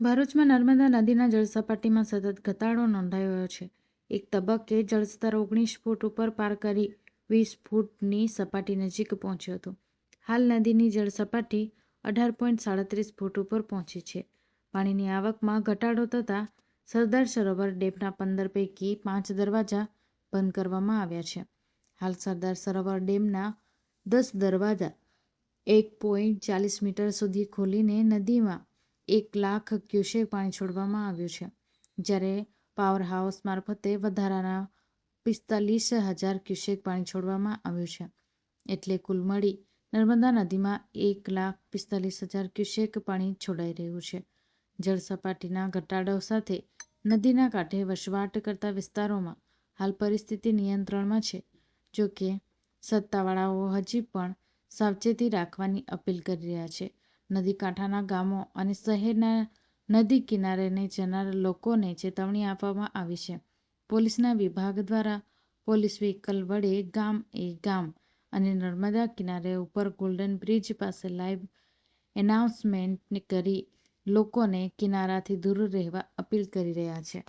ભરૂચમાં નર્મદા નદીના જળસપાટીમાં સતત ઘટાડો નોંધાયો છે. એક તબક્કે જળસ્તર ઓગણીસ ફૂટ ઉપર પાર કરી વીસ ફૂટની સપાટી નજીક પહોંચ્યો હતો. હાલ નદીની જળસપાટી અઢાર પોઈન્ટ સાડત્રીસ ફૂટ ઉપર પહોંચી છે. પાણીની આવકમાં ઘટાડો થતાં સરદાર સરોવર ડેમના પંદર પૈકી પાંચ દરવાજા બંધ કરવામાં આવ્યા છે. હાલ સરદાર સરોવર ડેમના દસ દરવાજા એક પોઈન્ટ ચાલીસ મીટર સુધી ખોલીને નદીમાં એક લાખ ક્યુસેક પાણી છોડવામાં આવ્યું છે. જ્યારે પાવર હાઉસ મારફતે વધારાના પિસ્તાલીસ હજાર ક્યુસેક પાણી છોડવામાં આવ્યું છે. એટલે કુલ મળી નર્મદા નદીમાં એક લાખ પિસ્તાલીસ હજાર ક્યુસેક પાણી છોડાઈ રહ્યું છે. જળસપાટીના ઘટાડો સાથે નદીના કાંઠે વસવાટ કરતા વિસ્તારોમાં હાલ પરિસ્થિતિ નિયંત્રણમાં છે. જોકે સત્તાવાળાઓ હજી પણ સાવચેતી રાખવાની અપીલ કરી રહ્યા છે. નદી કાંઠાના ગામો અને શહેરના નદી કિનારેને જનાર લોકોને ચેતવણી આપવામાં આવી છે. પોલીસના વિભાગ દ્વારા પોલીસ વ્હીકલ વડે ગામ એ ગામ અને નર્મદા કિનારે ઉપર ગોલ્ડન બ્રિજ પાસે લાઈવ એનાઉન્સમેન્ટ કરી લોકોને કિનારાથી દૂર રહેવા અપીલ કરી રહ્યા છે.